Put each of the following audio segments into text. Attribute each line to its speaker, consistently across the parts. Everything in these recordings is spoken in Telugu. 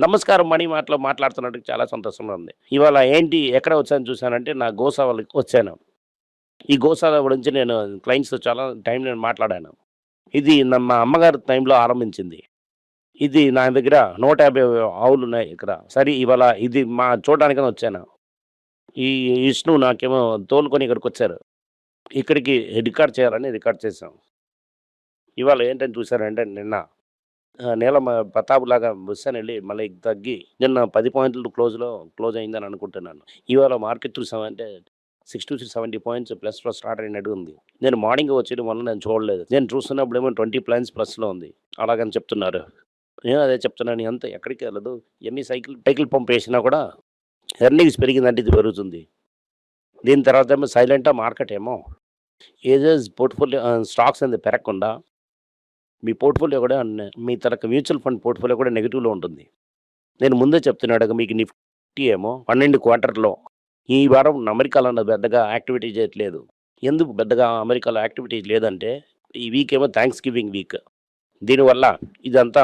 Speaker 1: నమస్కారం మణి మాటలో మాట్లాడుతున్నట్టు చాలా సంతోషంగా ఉంది. ఇవాళ ఏంటి ఎక్కడ వచ్చాను చూశానంటే నా గోసావళికి వచ్చాను. ఈ గోశాల గురించి నేను క్లయింట్స్తో చాలా టైం నేను మాట్లాడాను. ఇది నా- మా అమ్మగారి టైంలో ఆరంభించింది. ఇది నా దగ్గర నూట యాభై ఆవులు ఉన్నాయి ఇక్కడ. సరే ఇవాళ ఇది మా చూడడానికని వచ్చాను. ఈ విష్ణు నాకేమో తోలుకొని ఇక్కడికి వచ్చారు. ఇక్కడికి రికార్డ్ చేయాలని రికార్డ్ చేశాం. ఇవాళ ఏంటని చూసారంటే నిన్న ఆ, లాగా ప్రతాపులాగా అని వెళ్ళి మళ్ళీ తగ్గి నిన్న పది పాయింట్లు క్లోజ్లో క్లోజ్ అయిందని అనుకుంటున్నాను. ఇవాళ మార్కెట్ చూసామంటే సిక్స్ టు సెవెంటీ పాయింట్స్ ప్లస్లో స్టార్ట్ అయినట్టు ఉంది. నేను మార్నింగ్ వచ్చేది వల్ల నేను చూడలేదు. నేను చూస్తున్నప్పుడు ఏమో ట్వంటీ ప్లాన్స్ ప్లస్లో ఉంది. అలాగని చెప్తున్నారు. నేను అదే చెప్తున్నాను. ఎంత ఎక్కడికి వెళ్ళదు. ఎన్ని సైకిల్ సైకిల్ పంప్ వేసినా కూడా ఎర్నింగ్స్ పెరిగిందంటే ఇది పెరుగుతుంది. దీని తర్వాత ఏమో సైలెంటా మార్కెట్ ఏమో. ఏదో పోర్ట్ఫోలియో స్టాక్స్ అనేది పెరగకుండా మీ పోర్ట్ఫోలియో కూడా మీ తరక మ్యూచువల్ ఫండ్ పోర్ట్ఫోలియో కూడా నెగిటివ్లో ఉంటుంది. నేను ముందే చెప్తున్నాడు మీకు నిఫ్టీ ఏమో పన్నెండు క్వార్టర్లో. ఈ వారం అమెరికాలో పెద్దగా యాక్టివిటీ చేయట్లేదు. ఎందుకు పెద్దగా అమెరికాలో యాక్టివిటీ లేదంటే ఈ వీక్ ఏమో థ్యాంక్స్ గివింగ్ వీక్. దీనివల్ల ఇదంతా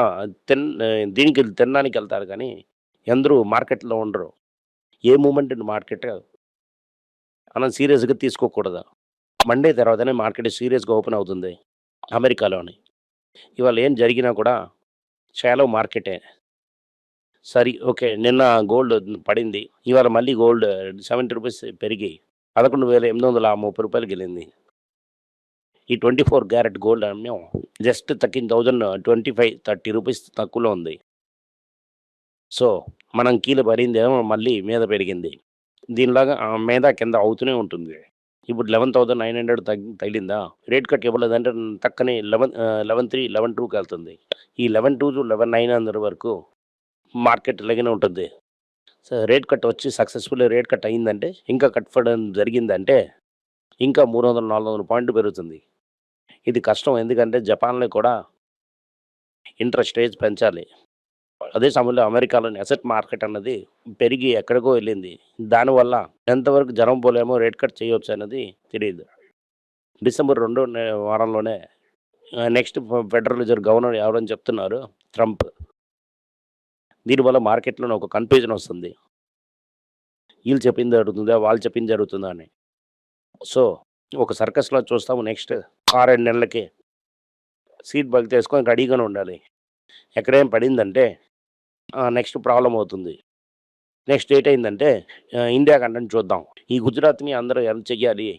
Speaker 1: తిన్ దీనికి తినడానికి వెళ్తారు కానీ అందరూ మార్కెట్లో ఉండరు. ఏ మూమెంట్ మార్కెట్ మనం సీరియస్గా తీసుకోకూడదు. మండే తర్వాతనే మార్కెట్ సీరియస్గా ఓపెన్ అవుతుంది అమెరికాలోని. ఇవాళ ఏం జరిగినా కూడా షాలో మార్కెటే. సరే ఓకే. నిన్న గోల్డ్ పడింది. ఇవాళ మళ్ళీ గోల్డ్ సెవెంటీ రూపీస్ పెరిగి పదకొండు వేల ఎనిమిది వందల ముప్పై రూపాయలు గెలింది ఈ twenty four carat gold అమ్మాం just thirteen thousand twenty five thirty rupees తక్కువలో ఉంది. సో మనం కీలు పడిందేమో మళ్ళీ మీద పెరిగింది. దీనిలాగా ఆ మీద కింద అవుతూనే ఉంటుంది. ఇప్పుడు లెవెన్ థౌసండ్ నైన్ హండ్రెడ్ తగ్గి తగిలిందా? రేట్ కట్ ఇవ్వలేదంటే తక్కనే లెవెన్ లెవెన్ త్రీ లెవెన్ టూకి వెళ్తుంది ఈ eleven two to eleven nine hundred వరకు మార్కెట్ ఇలాగనే ఉంటుంది. సో రేట్ కట్ వచ్చి సక్సెస్ఫుల్ రేట్ కట్ అయిందంటే ఇంకా కట్ పడడం జరిగిందంటే ఇంకా మూడు వందల నాలుగు వందల పాయింట్లు పెరుగుతుంది. ఇది కష్టం ఎందుకంటే జపాన్లో కూడా ఇంట్రెస్ట్ రేట్స్ పెంచాలి. అదే సమయంలో అమెరికాలోని అసెట్ మార్కెట్ అన్నది పెరిగి ఎక్కడికో వెళ్ళింది. దానివల్ల ఎంతవరకు జనం పోలేమో రేట్ కట్ చేయవచ్చు అనేది తెలియదు. డిసెంబర్ రెండో వారంలోనే నెక్స్ట్ ఫెడరల్ రిజర్వ్ గవర్నర్ ఎవరని చెప్తున్నారు? ట్రంప్ దీనివల్ల మార్కెట్లోనే ఒక కన్ఫ్యూజన్ వస్తుంది. వీళ్ళు చెప్పింది జరుగుతుందా? వాళ్ళు చెప్పింది జరుగుతుందా అని. సో ఒక సర్కస్లో చూస్తాము నెక్స్ట్ ఆరేడు నెలలకి. సీట్ బల్క్ చేసుకొని రెడీగానే ఉండాలి. ఎక్కడేం పడిందంటే నెక్స్ట్ ప్రాబ్లం అవుతుంది. నెక్స్ట్ డేట్ అయిందంటే ఇండియా కంటెంట్ చూద్దాం. ఈ గుజరాత్ని అందరూ ఎలా చెయ్యాలి?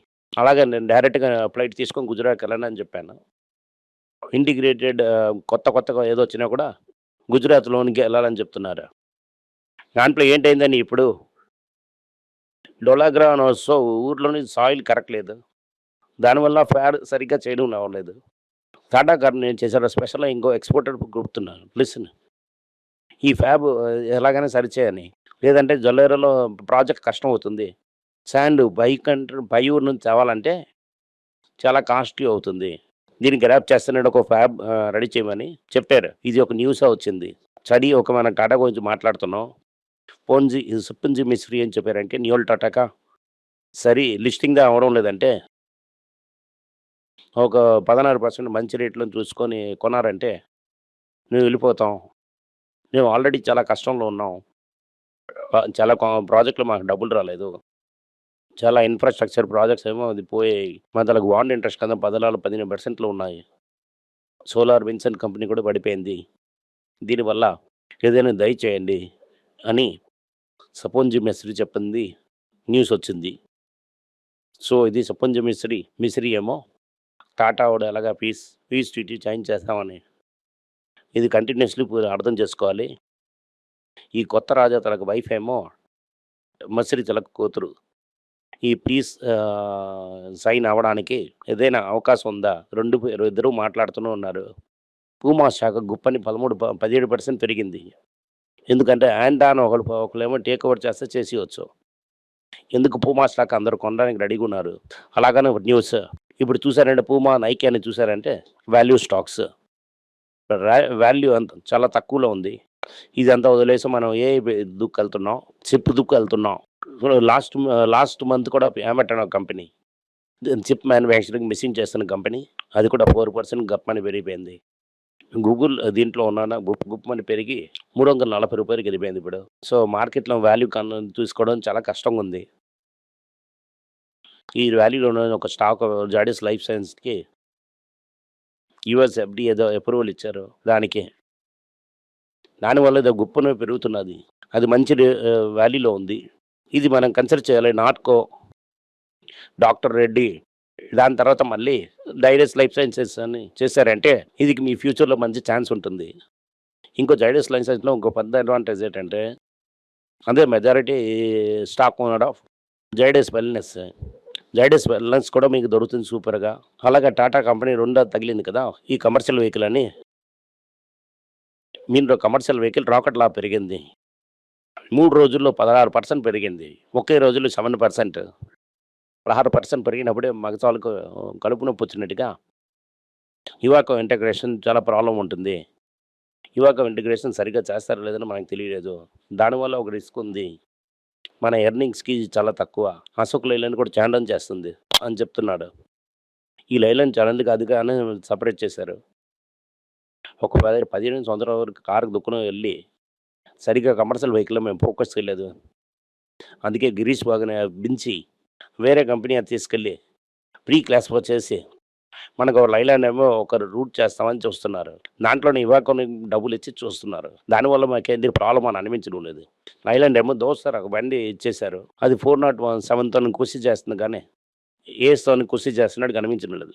Speaker 1: అలాగే నేను డైరెక్ట్గా ఫ్లైట్ తీసుకొని గుజరాత్ వెళ్ళను అని చెప్పాను. ఇంటిగ్రేటెడ్ కొత్త కొత్తగా ఏదో వచ్చినా కూడా గుజరాత్లోనికి వెళ్ళాలని చెప్తున్నారు. దాంట్లో ఏంటైందని ఇప్పుడు? డొలాగ్రా అని వస్తూ ఊర్లోని సాయిల్ కరెక్ట్ లేదు. దానివల్ల ఫ్యాడ్ సరిగ్గా చేయడం అవ్వలేదు టాటా గారు నేను చేశారు స్పెషల్గా ఇంకో ఎక్స్పోర్టర్ గుర్తున్నాను లిసన్. ఈ ఫ్యాబ్ ఎలాగైనా సరిచేయని లేదంటే జొల్లేరలో ప్రాజెక్ట్ కష్టం అవుతుంది. శాండ్ బై కంట్రీ బై ఊరు నుంచి తేవాలంటే చాలా కాస్ట్లీ అవుతుంది. దీన్ని గ్రాప్ చేస్తున్నాడు ఒక ఫ్యాబ్ రెడీ చేయమని చెప్పారు. ఇది ఒక న్యూస్ వచ్చింది. స్టడీ ఒక మన టాటా గురించి మాట్లాడుతున్నాం. పోన్జీ మిస్ ఫ్రీ అని చెప్పారంటే న్యూల్ టాటాకా? సరి లిస్టింగ్ అవడం లేదంటే ఒక పదహారు పర్సెంట్ మంచి రేట్లో చూసుకొని కొనారంటే మేము వెళ్ళిపోతాం మేము ఆల్రెడీ చాలా కష్టంలో ఉన్నాం. చాలా ప్రాజెక్టులు మాకు డబ్బులు రాలేదు. చాలా ఇన్ఫ్రాస్ట్రక్చర్ ప్రాజెక్ట్స్ ఏమో అది పోయాయి. మా దానికి బాండ్ ఇంట్రెస్ట్ కదా పదనాలు పదిహేను పర్సెంట్లో ఉన్నాయి. సోలార్ విన్సెంట్ కంపెనీ కూడా పడిపోయింది. దీనివల్ల ఏదైనా దయచేయండి అని సపోంజి మిస్త్రీ చెప్పింది. న్యూస్ వచ్చింది. సో ఇది సపోంజి మిస్త్రీ మిస్త్రీ ఏమో టాటా వాడు ఎలాగా పీస్ పీస్ టీటీ చేంజ్ చేస్తామని ఇది కంటిన్యూస్లీ అర్థం చేసుకోవాలి. ఈ కొత్త రాజా తనకు వైఫ్ ఏమో మసిరి తలకు కూతురు. ఈ పీస్ సైన్ అవ్వడానికి ఏదైనా అవకాశం ఉందా? రెండు పేరు ఇద్దరు మాట్లాడుతూనే ఉన్నారు. పూమా శాఖ గుప్పని పదమూడు ప- పదిహేడు పర్సెంట్ పెరిగింది. ఎందుకంటే ఆండాన్ ఒకళ్ళు ఒకళ్ళేమో టేక్ ఓవర్ చేస్తే చేసేయచ్చు. ఎందుకు పూమా స్టాక్ అందరూ కొనడానికి రెడీగా ఉన్నారు? అలాగనే న్యూస్ ఇప్పుడు చూసారంటే పూమా నైకి అని చూసారంటే వాల్యూ స్టాక్స్ వాల్యూ అంత చాలా తక్కువలో ఉంది. ఇదంతా వదిలేసి మనం ఏ దుక్కు వెళ్తున్నాం చిప్ దుక్కు వెళ్తున్నాం లాస్ట్ లాస్ట్ మంత్ కూడా ఏమంటాను కంపెనీ. చిప్ మ్యానుఫ్యాక్చరింగ్ మిషన్ చేస్తున్న కంపెనీ. అది కూడా ఫోర్ పర్సెంట్ గప్పని పెరిగిపోయింది. గూగుల్ దీంట్లో ఉన్న గుప్ గుప్పమని పెరిగి మూడు వందల నలభై రూపాయలకి వెళ్ళిపోయింది ఇప్పుడు. సో మార్కెట్లో వాల్యూ కన్ చూసుకోవడం చాలా కష్టంగా ఉంది. ఈ వాల్యూలో ఉన్న ఒక స్టాక్ జాడీస్ లైఫ్ సైన్స్కి యుఎస్ ఎఫ్డి ఏదో అప్రూవల్ ఇచ్చారు. దానికి దానివల్ల ఏదో గుప్పన పెరుగుతున్నది. అది మంచి వ్యాలీలో ఉంది. ఇది మనం కన్సిడర్ చేయాలి. నాట్కో డాక్టర్ రెడ్డి దాని తర్వాత మళ్ళీ డైరెస్ లైఫ్ సైన్సెస్ అని చేశారంటే ఇది మీ ఫ్యూచర్లో మంచి ఛాన్స్ ఉంటుంది. ఇంకో జైడస్ లైఫ్ సైన్స్లో ఇంకో పెద్ద అడ్వాంటేజ్ ఏంటంటే అదే majority stock owner of Zydus wellness Zydus balance కూడా మీకు దొరుకుతుంది సూపర్గా అలాగే టాటా కంపెనీ రెండో తగిలింది కదా ఈ కమర్షియల్ వెహికల్ అని. మీలో కమర్షియల్ వెహికల్ రాకెట్ లా పెరిగింది. మూడు రోజుల్లో పదహారు పర్సెంట్ పెరిగింది. ఒకే రోజులో సెవెన్ పర్సెంట్ పదహారు పర్సెంట్ పెరిగినప్పుడే మగసాలకు కడుపు నొప్పి వచ్చినట్టుగా. యువకు ఇంటగ్రేషన్ చాలా ప్రాబ్లం ఉంటుంది. యువాక ఇంటిగ్రేషన్ సరిగ్గా చేస్తారో లేదని మనకు తెలియలేదు. దానివల్ల ఒక రిస్క్ ఉంది. మన ఎర్నింగ్స్కి చాలా తక్కువ. అశోక్ లైలాండ్ కూడా ఛాండన్ చేస్తుంది అని చెప్తున్నాడు. ఈ లైలాండ్ ఛానల్కి అదిగానే సపరేట్ చేశారు. ఒక పది పదిహేను సంవత్సరాల వరకు కారు దుక్కున వెళ్ళి సరిగ్గా కమర్షియల్ వెహికల్ మేము ఫోకస్ చేయలేదు. అందుకే గిరీష్ బాగుని బించి వేరే కంపెనీ అది తీసుకెళ్ళి ప్రీ క్లాస్ చేసి మనకు లైలాండ్ ఏమో ఒకరు రూట్ చేస్తామని చూస్తున్నారు. దాంట్లోనే కొన్ని డబ్బులు ఇచ్చి చూస్తున్నారు. దానివల్ల మాకేంది ప్రాబ్లం అని అనిపించడం లేదు. లైలాండ్ ఏమో దోస్తారు ఒక బండి ఇచ్చేశారు. అది ఫోర్ నాట్ వన్ సెవెన్తో కృషి చేస్తుంది కానీ ఏస్తో కృషి చేస్తున్నట్టు కనిపించడం లేదు.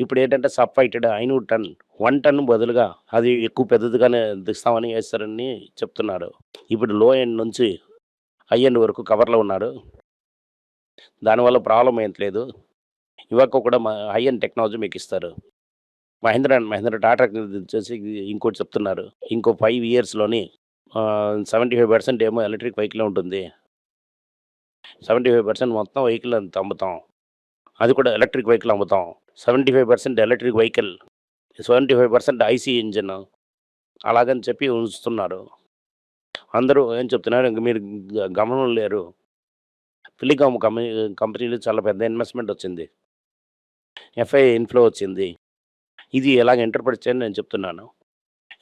Speaker 1: ఇప్పుడు ఏంటంటే సబ్ ఫైటెడ్ ఐనూరు టన్ వన్ టన్ బదులుగా అది ఎక్కువ పెద్దదిగానే దిస్తామని వేస్తారని చెప్తున్నారు. ఇప్పుడు లో ఎండ్ నుంచి హై ఎండ్ వరకు కవర్లో ఉన్నారు. దానివల్ల ప్రాబ్లం ఏం లేదు. ఇవాక కూడా హై అండ్ టెక్నాలజీ మీకు ఇస్తారు. మహేంద్ర అండ్ మహేంద్ర టాటా వచ్చేసి ఇంకోటి చెప్తున్నారు. ఇంకో ఫైవ్ ఇయర్స్లోని సెవెంటీ ఫైవ్ పర్సెంట్ ఏమో ఎలక్ట్రిక్ వెహికల్ ఉంటుంది. సెవెంటీ ఫైవ్ పర్సెంట్ మొత్తం వెహికల్ అంత అమ్ముతాం. అది కూడా ఎలక్ట్రిక్ వెహికల్ అమ్ముతాం. Seventy five percent electric vehicle seventy five percent IC engine అలాగని చెప్పి ఉంచుతున్నారు. అందరూ ఏం చెప్తున్నారు? ఇంక మీరు గ- గమనం లేరు. టెలికామ్ కంపెనీ కంపెనీలు చాలా పెద్ద ఇన్వెస్ట్మెంట్ వచ్చింది. ఎఫ్ఐ ఇన్ఫ్లో వచ్చింది. ఇది ఎలాగ ఇంటర్ప్రిట్ చేయండి నేను చెప్తున్నాను.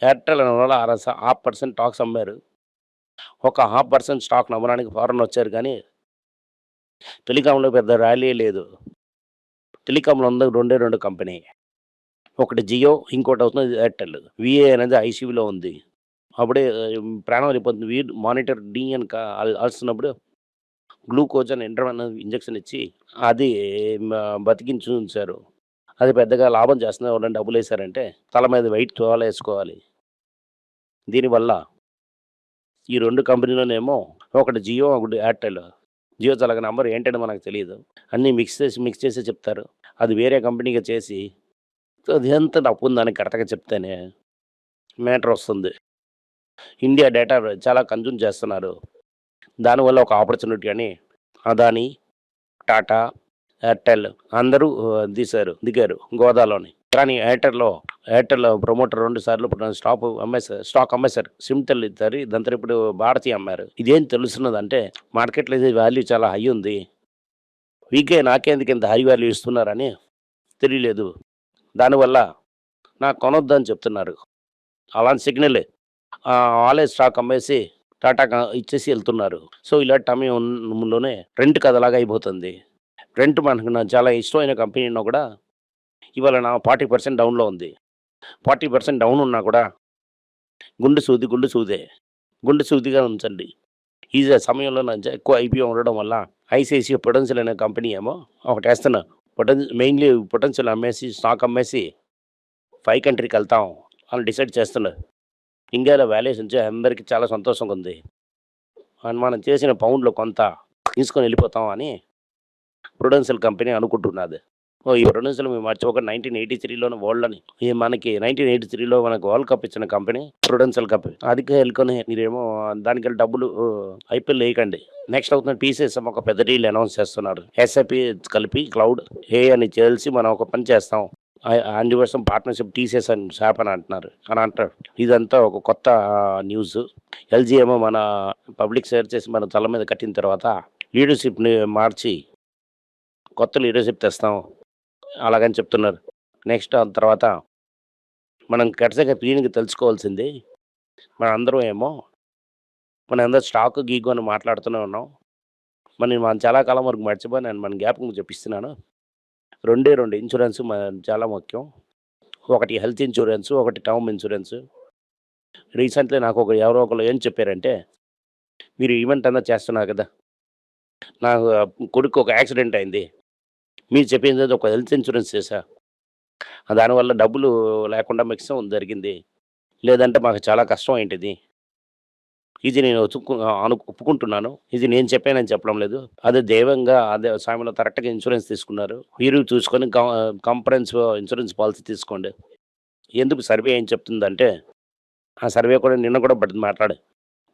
Speaker 1: ఎయిర్టెల్ అనే వల్ల అర హాఫ్ పర్సెంట్ స్టాక్స్ అమ్మారు ఒక హాఫ్ పర్సెంట్ స్టాక్ నమ్మడానికి ఫారెన్ వచ్చారు కానీ టెలికాంలో పెద్ద ర్యాలీ లేదు. టెలికాంలో ఉంది రెండే రెండు కంపెనీ. ఒకటి జియో ఇంకోటి అవుతుంది ఎయిర్టెల్ విఏ అనేది ఐసీయూలో ఉంది. అప్పుడే ప్రాణం వెళ్ళిపోతుంది వీ మానిటర్ డి అని అలసినప్పుడు గ్లూకోజ్ అని ఎండ్రమన్ ఇంజెక్షన్ ఇచ్చి అది బతికించి ఉంచారు అది పెద్దగా లాభం చేస్తున్న ఎవరైనా డబ్బులు వేశారంటే తల మీద వెయిట్ తోల వేసుకోవాలి. దీనివల్ల ఈ రెండు కంపెనీలోనేమో ఒకటి జియో ఒకటి ఎయిర్టెల్. జియో చాలా నెంబర్ ఏంటంటే మనకు తెలియదు అన్నీ మిక్స్ చేసి మిక్స్ చేసి చెప్తారు. అది వేరే కంపెనీగా చేసి అది ఎంత తప్పు ఉందని కరెక్ట్గా చెప్తేనే మ్యాటర్ వస్తుంది. ఇండియా డేటా చాలా కన్జ్యూమ్ చేస్తున్నారు. దానివల్ల ఒక ఆపర్చునిటీ అని అదాని టాటా ఎయిర్టెల్ అందరూ తీశారు దిగారు గోదాలోని. కానీ ఎయిర్టెల్లో ఎయిర్టెల్ ప్రమోటర్ రెండు సార్లు స్టాప్ అమ్మేశారు స్టాక్ అమ్మేశారు. సిమ్టెల్ ఇద్దరు దాంతో ఇప్పుడు భారతీయ అమ్మారు. ఇదేం తెలుస్తున్నదంటే మార్కెట్లో ఇది వాల్యూ చాలా హై ఉంది. వీకే నాకేందుకు ఇంత హై వాల్యూ ఇస్తున్నారని తెలియలేదు. దానివల్ల నాకు కొనొద్దని చెప్తున్నారు. అలాంటి సిగ్నల్ ఆలే స్టాక్ అమ్మేసి టాటా ఇచ్చేసి వెళ్తున్నారు. సో ఇలాంటి సమయంలోనే రెంట్ కథలాగా అయిపోతుంది. రెంట్ మనకు నాకు చాలా ఇష్టమైన కంపెనీ ఉన్నా కూడా ఇవాళ నా ఫార్టీ పర్సెంట్ డౌన్లో ఉంది. ఫార్టీ పర్సెంట్ డౌన్ ఉన్నా కూడా గుండె సూది గుండె సూదే. గుండె సూదిగా ఉంచండి. ఈ సమయంలో నా ఎక్కువ ఐపీఓ ఉండడం వల్ల ఐసిఐసిఐ పొటెన్షియల్ అనే కంపెనీ ఏమో ఒకటి వేస్తున్నా. పొటెన్ మెయిన్లీ పొటెన్షియల్ అమ్మేసి స్టాక్ అమ్మేసి ఫైవ్ కంట్రీకి వెళ్తాం అని డిసైడ్ చేస్తున్నారు ఇండియాలో వాల్యుయేషన్ చే అందరికీ చాలా సంతోషంగా ఉంది అని మనం చేసిన పౌండ్లో కొంత తీసుకొని వెళ్ళిపోతాం అని ప్రొడెన్షియల్ కంపెనీ అనుకుంటున్నది. ఓ ఈ ప్రొడెన్షియల్ మేము మర్చిపోక నైన్టీన్ ఎయిటీ త్రీలోనే వరల్డ్ ఈ మనకి నైన్టీన్ ఎయిటీ త్రీలో మనకు వరల్డ్ కప్ ఇచ్చిన కంపెనీ ప్రొడెన్షియల్ కంపెనీ అదికే వెళ్ళుకొని మీరేమో దానికి డబ్బులు ఐపీఎల్ వేయకండి. నెక్స్ట్ అవుతున్న టీసీఎస్ ఒక పెద్ద డీల్ అనౌన్స్ చేస్తున్నారు. ఎస్ఐపి కలిపి క్లౌడ్ ఏ అని చేసి మనం ఒక పని చేస్తాం. హండ్రెడ్ పర్సెంట్ పార్ట్నర్షిప్ తీసేసాను అని షాప్ అని అంటున్నారు అని అంటారు ఇదంతా ఒక కొత్త న్యూస్ ఎల్జీ ఏమో మన పబ్లిక్ షేర్ చేసి మన తల మీద కట్టిన తర్వాత లీడర్షిప్ని మార్చి కొత్త లీడర్షిప్ తెస్తాం అలాగని చెప్తున్నారు నెక్స్ట్ ఆ తర్వాత మనం కరెక్ట్‌గా క్లీన్‌గా తెలుసుకోవాల్సింది మన అందరం ఏమో మనందరం స్టాక్, గీకు అని మాట్లాడుతూనే ఉన్నాం. మరి మనం చాలా కాలం వరకు మర్చిపోయి నేను మన జ్ఞాపకం చెప్పిస్తున్నాను. రెండే రెండు ఇన్సూరెన్స్ చాలా ముఖ్యం. ఒకటి హెల్త్ ఇన్సూరెన్స్ ఒకటి టర్మ్ ఇన్సూరెన్స్ రీసెంట్‌లీ నాకు ఒక ఎవరో ఒకరు ఏం చెప్పారంటే, "మీరు ఈవెంట్ అంతా చేస్తున్నారు కదా! నాకు కొడుకు ఒక యాక్సిడెంట్ అయింది. మీరు చెప్పింది ఒక హెల్త్ ఇన్సూరెన్స్ చేశా. దానివల్ల డబ్బులు లేకుండా మిక్సం జరిగింది. లేదంటే మాకు చాలా కష్టం ఏంటిది ఇది నేను ఒతుక్కు అను ఒప్పుకుంటున్నాను. ఇది నేను చెప్పానని చెప్పడం లేదు. అదే దైవంగా అదే సమయంలో కరెక్ట్‌గా ఇన్సూరెన్స్ తీసుకున్నారు. మీరు చూసుకొని కం ఇన్సూరెన్స్ పాలసీ తీసుకోండి. ఎందుకు సర్వే ఏం చెప్తుందంటే, ఆ సర్వే కూడా నిన్న కూడా పడింది మాట్లాడు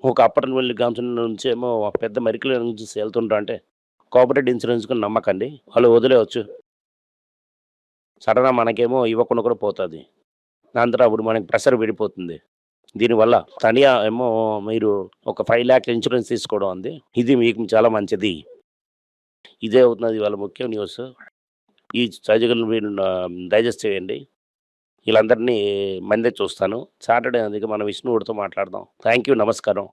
Speaker 1: ఒక అప్పర్‌వెల్లి గాంసం నుంచి ఏమో పెద్ద మెరికల్ నుంచి వెళ్తుంటా అంటే, కోఆపరేటివ్ ఇన్సూరెన్స్కి నమ్మకండి. వాళ్ళు వదిలేవచ్చు సడన్గా మనకేమో ఇవ్వకుండా కూడా పోతుంది దాని తర్వాత అప్పుడు మనకి ప్రెషర్ విడిపోతుంది. దీనివల్ల తనియా ఏమో మీరు ఒక ఫైవ్ ల్యాక్ ఇన్సూరెన్స్ తీసుకోవడం ఉంది. ఇది మీకు చాలా మంచిది. ఇదే అవుతున్నది ఇవాళ ముఖ్యం న్యూస్. ఈ సర్జికల్ మీరు డైజెస్ట్ చేయండి. వీళ్ళందరినీ మందే చూస్తాను. సాటర్‌డే అందుకే మనం విష్ణువుడితో మాట్లాడదాం. Thank you. నమస్కారం.